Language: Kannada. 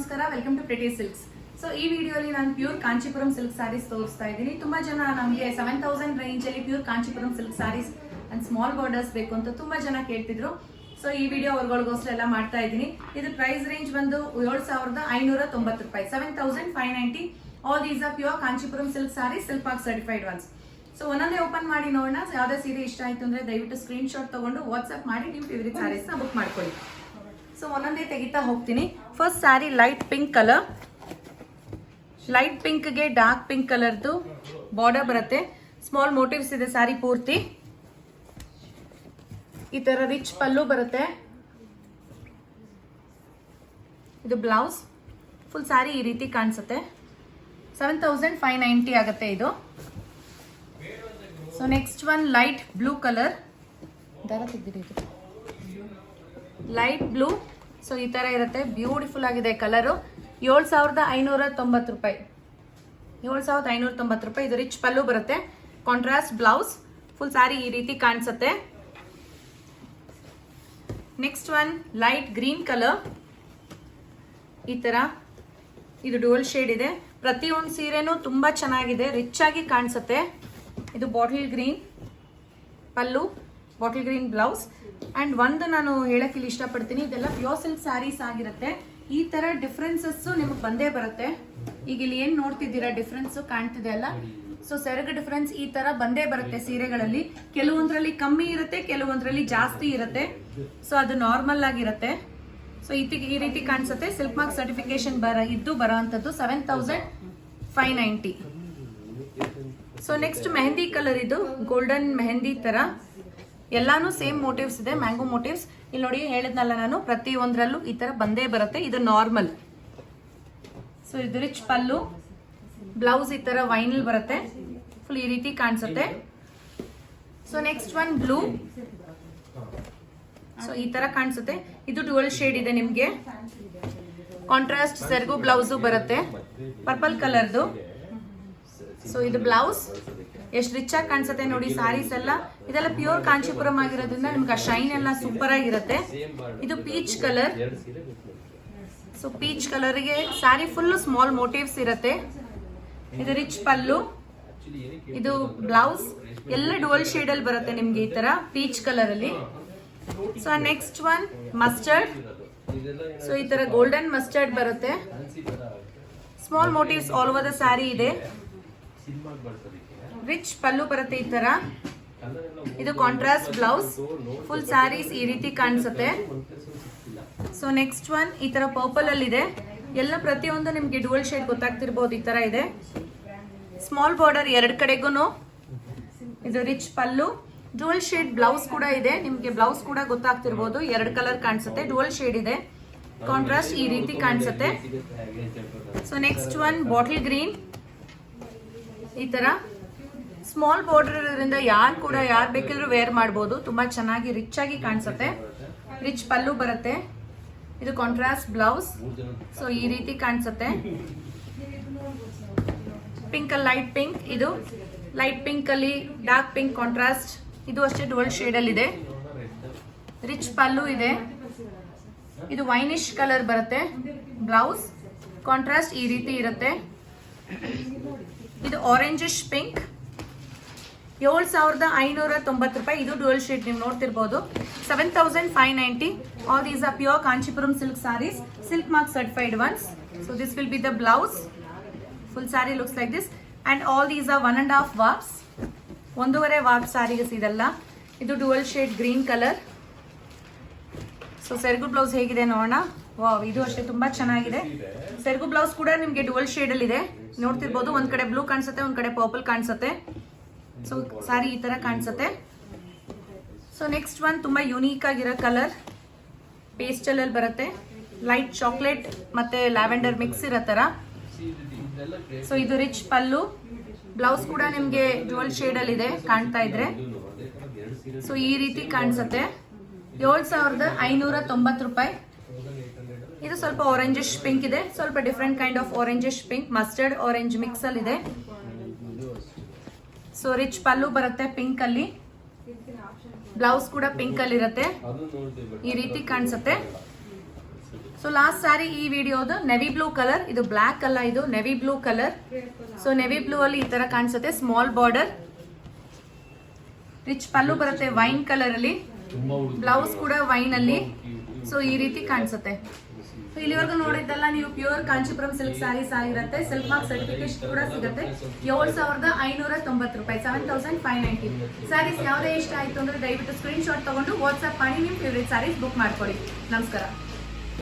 ನಮಸ್ಕಾರ welcome to Pretty Silks so ಈ ವಿಡಿಯೋಲಿ ನಾನು ಪ್ಯೂರ್ ಕಾಂಚಿಪುರಂ ಸಿಲ್ಕ್ ಸಾರೀಸ್ ತೋರಿಸ್ತಾ ಇದ್ದೀನಿ. ತುಂಬಾ ಜನ ನಮಗೆ ಸೆವೆನ್ ತೌಸಂಡ್ ರೇಂಜ್ ಅಲ್ಲಿ pure Kanchipuram silk saris and small borders ಬೇಕು ಅಂತ ತುಂಬಾ ಜನ ಕೇಳ್ತಿದ್ರು. ಸೊ ಈ ವಿಡಿಯೋ ಅವ್ರಗಳಿಗೋಸ್ಕರ ಎಲ್ಲ ಮಾಡ್ತಾ ಇದ್ದೀನಿ. ಇದು ಪ್ರೈಸ್ ರೇಂಜ್ ಬಂದು ಏಳು ಸಾವಿರದ ಐನೂರ ತೊಂಬತ್ತು ರೂಪಾಯಿ. Seven thousand five ninety all these are pure Kanchipuram silk saris silk Pak certified ones so ಒಂದೊಂದೇ ಓಪನ್ ಮಾಡಿ ನೋಡೋಣ. ಯಾವುದೇ ಸೀರೆ ಇಷ್ಟ ಆಯ್ತು ಅಂದ್ರೆ ದಯವಿಟ್ಟು ಸ್ಕ್ರೀನ್ಶಾಟ್ ತೊಗೊಂಡು ವಾಟ್ಸ್ಆಪ್ ಮಾಡಿ ನಿಮ್ಮ ಫೇವ್ರೆಟ್ನ ಬುಕ್ ಮಾಡ್ಕೊಳ್ಳಿ. ಸೊ ಒಂದೊಂದೇ ತೆಗಿತಾ ಹೋಗ್ತೀನಿ. First sari light pink colour light ಪಿಂಕ್ಗೆ dark pink ಕಲರ್ದು ಬಾರ್ಡರ್ ಬರುತ್ತೆ. ಸ್ಮಾಲ್ ಮೋಟಿವ್ಸ್ ಇದೆ ಸ್ಯಾರಿ ಪೂರ್ತಿ. ಈ ತರ ರಿಚ್ ಪಲ್ಲು ಬರುತ್ತೆ. ಇದು ಬ್ಲೌಸ್ ಫುಲ್ ಸ್ಯಾರಿ ಈ ರೀತಿ ಕಾಣಿಸುತ್ತೆ. ಸೆವೆನ್ ತೌಸಂಡ್ ಫೈವ್ ನೈಂಟಿ ಆಗುತ್ತೆ ಇದು. So next one light blue colour light blue so ಈ ತರ ಇರುತ್ತೆ. ಬ್ಯೂಟಿಫುಲ್ ಆಗಿದೆ ಕಲರು ಏಳು ಸಾವಿರದ ಐನೂರ ತೊಂಬತ್ತು ರೂಪಾಯಿ. ಏಳು ಸಾವಿರದ ಐನೂರ ತೊಂಬತ್ತು ರೂಪಾಯಿ. ಇದು ರಿಚ್ ಪಲ್ಲು ಬರುತ್ತೆ. ಕಾಂಟ್ರಾಸ್ಟ್ ಬ್ಲೌಸ್ ಫುಲ್ ಸ್ಯಾರಿ ಈ ರೀತಿ ಕಾಣಿಸುತ್ತೆ. Next one light green colour ಈ ತರ. ಇದು ಡೋಲ್ ಶೇಡ್ ಇದೆ. ಪ್ರತಿಯೊಂದು ಸೀರೆನೂ ತುಂಬಾ ಚೆನ್ನಾಗಿದೆ. ರಿಚ್ ಆಗಿ ಕಾಣಿಸುತ್ತೆ. ಇದು bottle green pallu. Bottle green blouse. And ಒಂದು ನಾನು ಹೇಳಕ್ ಇಲ್ಲಿ ಇಷ್ಟಪಡ್ತೀನಿ, ಇದೆಲ್ಲ ಪ್ಯೂರ್ ಸಿಲ್ಕ್ ಸ್ಯಾರೀಸ್ ಆಗಿರುತ್ತೆ. ಈ ತರ ಡಿಫ್ರೆನ್ಸಸ್ಸು ನಿಮಗೆ ಬಂದೇ ಬರುತ್ತೆ. ಈಗ ಇಲ್ಲಿ ಏನ್ ನೋಡ್ತಿದ್ದೀರಾ ಡಿಫ್ರೆನ್ಸು ಕಾಣ್ತಿದೆ ಅಲ್ಲ? ಸೊ ಸೆರಗು ಡಿಫ್ರೆನ್ಸ್ ಈ ತರ ಬಂದೇ ಬರುತ್ತೆ ಸೀರೆಗಳಲ್ಲಿ. ಕೆಲವೊಂದ್ರಲ್ಲಿ ಕಮ್ಮಿ ಇರುತ್ತೆ, ಕೆಲವೊಂದ್ರಲ್ಲಿ ಜಾಸ್ತಿ ಇರುತ್ತೆ. ಸೊ ಅದು ನಾರ್ಮಲ್ ಆಗಿರುತ್ತೆ. ಸೊ ಈ ರೀತಿ ಕಾಣಿಸುತ್ತೆ. ಸಿಲ್ಕ್ ಮಾರ್ಕ್ ಸರ್ಟಿಫಿಕೇಶನ್ ಬರ ಇದ್ದು ಬರೋ ಅಂಥದ್ದು seven thousand five ninety so next mehndi colour ಇದು ಗೋಲ್ಡನ್ ಮೆಹಂದಿ ತರ. ಎಲ್ಲಾನು ಸೇಮ್ ಮೋಟಿವ್ಸ್ ಇದೆ ಮ್ಯಾಂಗೋ ಮೋಟಿವ್ಸ್ ಇಲ್ಲಿ ನೋಡಿ ಹೇಳಿದ್ನಲ್ಲ ನಾನು ಪ್ರತಿ ಒಂದ್ರಲ್ಲೂ ಈ ತರ ಬಂದೇ ಬರುತ್ತೆ, ಇದು ನಾರ್ಮಲ್ ಸೊ ಇದು ರಿಚ್ ಪಲ್ಲು. ಬ್ಲೌಸ್ ಈ ತರ ವೈನಲ್ ಬರುತ್ತೆ. ಫುಲ್ ಈ ರೀತಿ ಕಾಣಿಸುತ್ತೆ. So next one blue so ಈ ತರ ಕಾಣಿಸುತ್ತೆ. ಇದು ಟುವೆಲ್ ಶೇಡ್ ಇದೆ ನಿಮ್ಗೆ. ಕಾಂಟ್ರಾಸ್ಟ್ ಸೆರ್ಗು ಬ್ಲೌಸು ಬರುತ್ತೆ. ಪರ್ಪಲ್ ಕಲರ್ದು ಸೊ ಇದು ಬ್ಲೌಸ್ ಎಷ್ಟು ರಿಚ್ ಆಗಿ ಕಾಣಿಸುತ್ತೆ ನೋಡಿ ಸಾರೀಸ್ ಎಲ್ಲ. ಇದೆಲ್ಲ ಪ್ಯೂರ್ ಕಾಂಚೀಪುರಂ ಆಗಿರೋದ್ರಿಂದ ನಿಮ್ಗೆ ಆ ಶೈನ್ ಎಲ್ಲ ಸೂಪರ್ ಆಗಿರುತ್ತೆ. ಇದು ಪೀಚ್ ಕಲರ್ ಸೊ ಪೀಚ್ ಕಲರ್ಗೆ ಸ್ಯಾರಿ ಫುಲ್ ಸ್ಮಾಲ್ ಮೋಟಿವ್ಸ್ ಇರುತ್ತೆ. ಇದು ರಿಚ್ ಪಲ್ಲು. ಇದು ಬ್ಲೌಸ್ ಎಲ್ಲ ಡುವಲ್ ಶೇಡ್ ಅಲ್ಲಿ ಬರುತ್ತೆ ನಿಮ್ಗೆ ಈ ತರ ಪೀಚ್ ಕಲರ್ ಅಲ್ಲಿ. So next one mustard so ಈ ತರ ಗೋಲ್ಡನ್ ಮಸ್ಟರ್ಡ್ ಬರುತ್ತೆ. Small motifs all over the sari ಇದೆ. ರಿಚ್ ಪಲ್ಲು ಬರುತ್ತೆ ಈ ತರ? ಇದು ಕಾಂಟ್ರಾಸ್ಟ್ ಬ್ಲೌಸ್ ಫುಲ್ ಸ್ಯಾರೀಸ್ ಈ ರೀತಿ ಕಾಣಿಸುತ್ತೆ. ಸೊ ನೆಕ್ಸ್ಟ್ ಒನ್ ಈ ತರ ಪರ್ಪಲ್ ಅಲ್ಲಿ ಇದೆ. ಎಲ್ಲ ಪ್ರತಿಯೊಂದು ನಿಮ್ಗೆ ಡುವಲ್ ಶೇಡ್ ಗೊತ್ತಾಗ್ತಿರ್ಬೋದು ಈ ತರ ಇದೆ. ಸ್ಮಾಲ್ ಬಾರ್ಡರ್ ಎರಡ್ ಕಡೆಗೂ ಇದು rich pallu dual shade blouse ಕೂಡ ಇದೆ. ನಿಮ್ಗೆ ಬ್ಲೌಸ್ ಕೂಡ ಗೊತ್ತಾಗ್ತಿರ್ಬೋದು. ಎರಡು ಕಲರ್ ಕಾಣಿಸುತ್ತೆ. ಡುವಲ್ ಶೇಡ್ ಇದೆ. ಕಾಂಟ್ರಾಸ್ಟ್ ಈ ರೀತಿ ಕಾಣಿಸುತ್ತೆ. So next one bottle green ಈ ತರ. ಸ್ಮಾಲ್ ಬಾರ್ಡರ್ ಇರೋದ್ರಿಂದ ಯಾರು ಕೂಡ ಯಾರು ಬೇಕಿದ್ರು ವೇರ್ ಮಾಡ್ಬೋದು. ತುಂಬಾ ಚೆನ್ನಾಗಿ ರಿಚ್ ಆಗಿ ಕಾಣಿಸುತ್ತೆ. ರಿಚ್ ಪಲ್ಲು ಬರುತ್ತೆ. ಇದು ಕಾಂಟ್ರಾಸ್ಟ್ ಬ್ಲೌಸ್ ಸೊ ಈ ರೀತಿ ಕಾಣಿಸುತ್ತೆ. ಪಿಂಕ್ ಲೈಟ್ ಪಿಂಕ್ ಇದು ಲೈಟ್ ಪಿಂಕ್ ಅಲ್ಲಿ ಡಾರ್ಕ್ ಪಿಂಕ್ ಕಾಂಟ್ರಾಸ್ಟ್ ಇದು ಅಷ್ಟೇ ಡೋಲ್ ಶೇಡ್ ಅಲ್ಲಿ ಇದೆ. ರಿಚ್ ಪಲ್ಲು ಇದೆ. ಇದು ವೈನಿಶ್ ಕಲರ್ ಬರುತ್ತೆ. ಬ್ಲೌಸ್ ಕಾಂಟ್ರಾಸ್ಟ್ ಈ ರೀತಿ ಇರುತ್ತೆ. ಇದು ಆರೆಂಜಿಶ್ ಪಿಂಕ್ ಏಳು ಸಾವಿರದ ಐನೂರ ತೊಂಬತ್ತು ರೂಪಾಯಿ. ಇದು ಡುವೆಲ್ ಶೇಡ್ ನೀವು ನೋಡ್ತಿರ್ಬೋದು. Seven thousand five ninety all these are pure Kanchipuram silk saris silk mark certified ones so this will be the blouse full sari looks like this and all these are one and half walks ಒಂದೂವರೆ ವಾಕ್ ಸ್ಯಾರೀಸ್ ಇದೆಲ್ಲ. ಇದು dual shade green colour so ಸೆರ್ಗು blouse ಹೇಗಿದೆ ನೋಡೋಣ? ವಾವ್ ಇದು ಅಷ್ಟೇ ತುಂಬಾ ಚೆನ್ನಾಗಿದೆ. ಸೆರ್ಗು ಬ್ಲೌಸ್ ಕೂಡ ನಿಮಗೆ ಡುವಲ್ ಶೇಡ್ ಅಲ್ಲಿ ಇದೆ. ನೋಡ್ತಿರ್ಬೋದು, ಒಂದ್ ಕಡೆ ಬ್ಲೂ ಕಾಣಿಸುತ್ತೆ, ಒಂದ್ ಕಡೆ ಪರ್ಪಲ್ ಕಾಣಿಸುತ್ತೆ. ಸೊ ಸಾರಿ ಈ ತರ ಕಾಣಿಸುತ್ತೆ. ಸೊ ನೆಕ್ಸ್ಟ್ ಒನ್ ತುಂಬಾ ಯುನೀಕ್ ಆಗಿರೋ ಕಲರ್ ಪೇಸ್ಟಲ್ ಅಲ್ಲಿ ಬರುತ್ತೆ. ಲೈಟ್ ಚಾಕ್ಲೇಟ್ ಮತ್ತೆ ಲ್ಯಾವೆಂಡರ್ ಮಿಕ್ಸ್ ಇರೋ ತರ. ಸೊ ಇದು ರಿಚ್ ಪಲ್ಲು. ಬ್ಲೌಸ್ ಕೂಡ ನಿಮ್ಗೆ ಜೋಲ್ ಅಲ್ಲಿ ಇದೆ, ಕಾಣ್ತಾ ಇದ್ರೆ. ಸೊ ಈ ರೀತಿ ಕಾಣಿಸುತ್ತೆ. ಏಳು ಸಾವಿರದ ಐನೂರ ತೊಂಬತ್ತು ರೂಪಾಯಿ. ಇದು ಸ್ವಲ್ಪ ಆರೆಂಜಿಶ್ ಪಿಂಕ್ ಇದೆ. ಸ್ವಲ್ಪ different kind of orangish pink mustard orange mix ಅಲ್ಲಿ ಇದೆ ಸೊ ರಿಚ್ ಪಲ್ಲು ಬರುತ್ತೆ ಪಿಂಕ್ ಅಲ್ಲಿ. ಬ್ಲೌಸ್ ಕೂಡ ಪಿಂಕ್ ಅಲ್ಲಿ ಇರುತ್ತೆ. ಈ ರೀತಿ ಕಾಣಿಸುತ್ತೆ. ಸೊ ಲಾಸ್ಟ್ ಸಾರಿ ಈ ವಿಡಿಯೋದು ನೆವಿ ಬ್ಲೂ ಕಲರ್ ಇದು ಬ್ಲ್ಯಾಕ್ ಅಲ್ಲ ಇದು navy blue colour so navy blue ಅಲ್ಲಿ ಈ ತರ ಕಾಣಿಸುತ್ತೆ ಸ್ಮಾಲ್ ಬಾರ್ಡರ್ ರಿಚ್ ಪಲ್ಲು ಬರುತ್ತೆ ವೈನ್ ಕಲರ್ ಅಲ್ಲಿ. ಬ್ಲೌಸ್ ಕೂಡ ವೈನ್ ಅಲ್ಲಿ. ಸೊ ಈ ರೀತಿ ಕಾಣಿಸುತ್ತೆ. ಇಲ್ಲಿವರೆಗೂ ನೋಡಿದ್ದೆಲ್ಲ ನೀವು ಪ್ಯೂರ್ ಕಾಂಚಿಪುರಂ ಸಿಲ್ಕ್ ಸ್ಯಾರೀಸ್ ಆಗಿರುತ್ತೆ ಸಿಲ್ಕ್ ಮಾರ್ಕ್ ಸರ್ಟಿಫಿಕೇಶನ್ ಕೂಡ ಸಿಗುತ್ತೆ. ಏಳು ಸಾವಿರದ ಐನೂರ ತೊಂಬತ್ತು ರೂಪಾಯಿ seven thousand five ninety saris ಯಾವುದೇ ಇಷ್ಟ ಆಯಿತು ಅಂದರೆ ದಯವಿಟ್ಟು ಸ್ಕ್ರೀನ್ಶಾಟ್ ತೊಗೊಂಡು ವಾಟ್ಸ್ಆಪ್ ಮಾಡಿ, ನಿಮ್ಮ ಫೇವ್ರೇಟ್ ಸ್ಯಾರೀಸ್ ಬುಕ್ ಮಾಡ್ಕೊಳ್ಳಿ. ನಮಸ್ಕಾರ.